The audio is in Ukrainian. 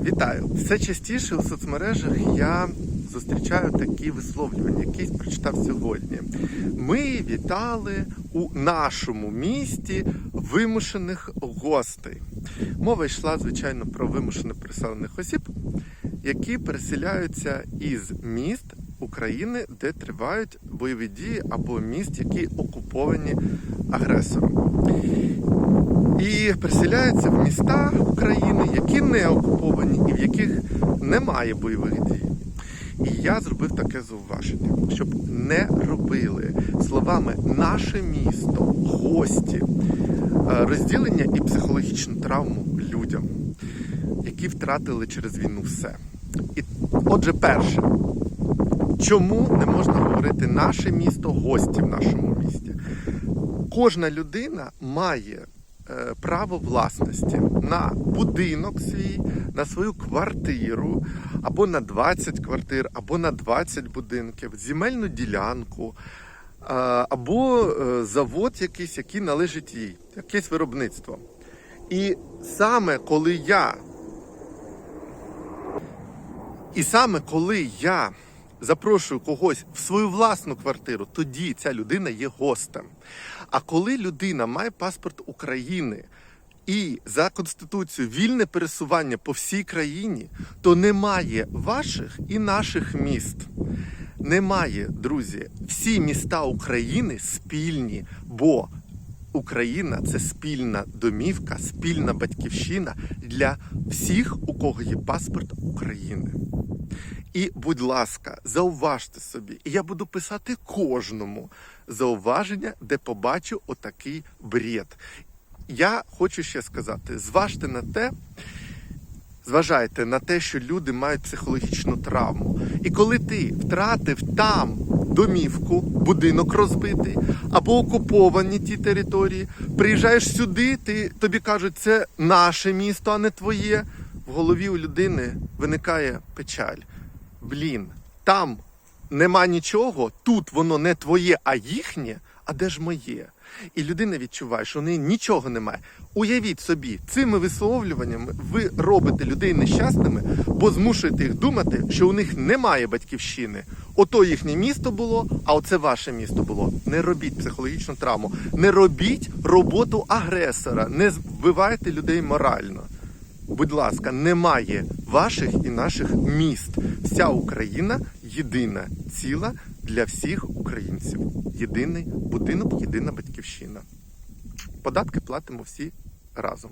Вітаю! Все частіше у соцмережах я зустрічаю такі висловлювання, якісь прочитав сьогодні. Ми вітали у нашому місті вимушених гостей. Мова йшла, звичайно, про вимушено переселених осіб, які переселяються із міст України, де тривають бойові дії, або міст, які окуповані агресором. І переселяються в міста України, які не окуповані і в яких немає бойових дій. І я зробив таке зауваження, щоб не робили словами наше місто, гості, е, розділення і психологічну травму людям, які втратили через війну все. І отже, перше, чому не можна говорити наше місто, гості в нашому? Кожна людина має е, право власності на будинок свій, на свою квартиру, або на 20 квартир, або на 20 будинків, земельну ділянку, е, або е, завод якийсь, який належить їй, якесь виробництво. І саме коли я і саме коли я запрошую когось в свою власну квартиру, тоді ця людина є гостем. А коли людина має паспорт України і за конституцією вільне пересування по всій країні, то немає ваших і наших міст. Немає, друзі, всі міста України спільні, бо Україна це спільна домівка, спільна батьківщина для всіх, у кого є паспорт України. І, будь ласка, зауважте собі, і я буду писати кожному зауваження, де побачу отакий бред. Я хочу ще сказати: зважте на те, зважайте на те, що люди мають психологічну травму. І коли ти втратив там домівку, будинок розбитий або окуповані ті території, приїжджаєш сюди, ти, тобі кажуть, це наше місто, а не твоє. В голові у людини виникає печаль. Блін, там нема нічого, тут воно не твоє, а їхнє, а де ж моє? І людина відчуває, що у неї нічого немає. Уявіть собі, цими висловлюваннями ви робите людей нещасними, бо змушуєте їх думати, що у них немає батьківщини. Ото їхнє місто було, а оце ваше місто було. Не робіть психологічну травму, не робіть роботу агресора, не вбивайте людей морально. Будь ласка, немає ваших і наших міст. Вся Україна єдина ціла для всіх українців. Єдиний будинок, єдина батьківщина. Податки платимо всі разом.